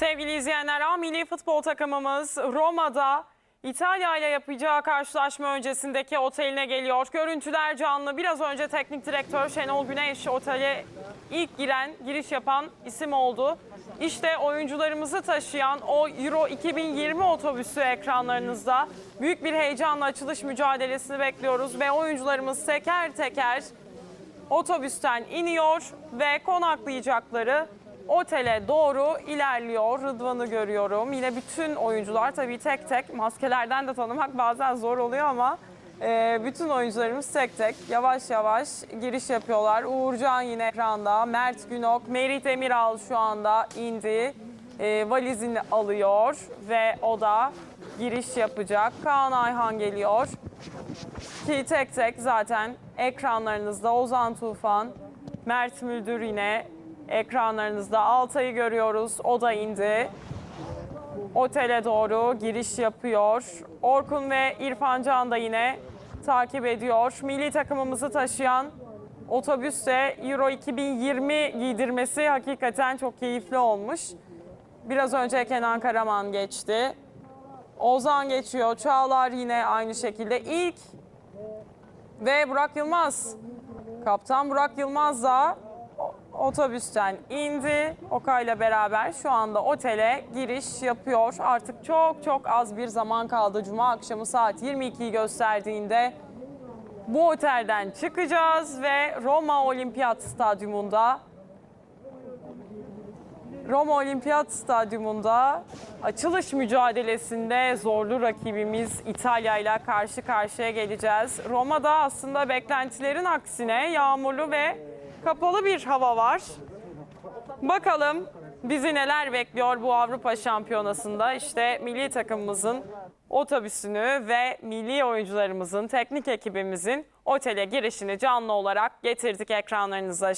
Sevgili izleyenler, A milli futbol takımımız Roma'da İtalya ile yapacağı karşılaşma öncesindeki oteline geliyor. Görüntüler canlı. Biraz önce teknik direktör Şenol Güneş otele ilk giren, giriş yapan isim oldu. İşte oyuncularımızı taşıyan o Euro 2020 otobüsü ekranlarınızda. Büyük bir heyecanla açılış mücadelesini bekliyoruz ve oyuncularımız teker teker otobüsten iniyor ve konaklayacakları otele doğru ilerliyor. Rıdvan'ı görüyorum. Yine bütün oyuncular tabii tek tek maskelerden de tanımak bazen zor oluyor ama e, bütün oyuncularımız tek tek yavaş yavaş giriş yapıyorlar. Uğurcan yine ekranda. Mert Günok, Merit Demiral şu anda indi. E, valizini alıyor ve o da giriş yapacak. Kaan Ayhan geliyor. Ki tek tek zaten ekranlarınızda Ozan Tufan, Mert Müldür yine ekranlarınızda. Altay'ı görüyoruz. O da indi. Otele doğru giriş yapıyor. Orkun ve İrfan Can da yine takip ediyor. Milli takımımızı taşıyan otobüste Euro 2020 giydirmesi hakikaten çok keyifli olmuş. Biraz önce Kenan Karaman geçti. Ozan geçiyor. Çağlar yine aynı şekilde. İlk ve Burak Yılmaz. Kaptan Burak Yılmaz da otobüsten indi. Okay'la beraber şu anda otele giriş yapıyor. Artık çok çok az bir zaman kaldı. Cuma akşamı saat 22'yi gösterdiğinde bu otelden çıkacağız ve Roma Olimpiyat Stadyumunda Roma Olimpiyat Stadyumunda açılış mücadelesinde zorlu rakibimiz İtalya ile karşı karşıya geleceğiz. Roma'da aslında beklentilerin aksine yağmurlu ve kapalı bir hava var. Bakalım bizi neler bekliyor bu Avrupa Şampiyonası'nda. İşte milli takımımızın otobüsünü ve milli oyuncularımızın, teknik ekibimizin otele girişini canlı olarak getirdik ekranlarınıza.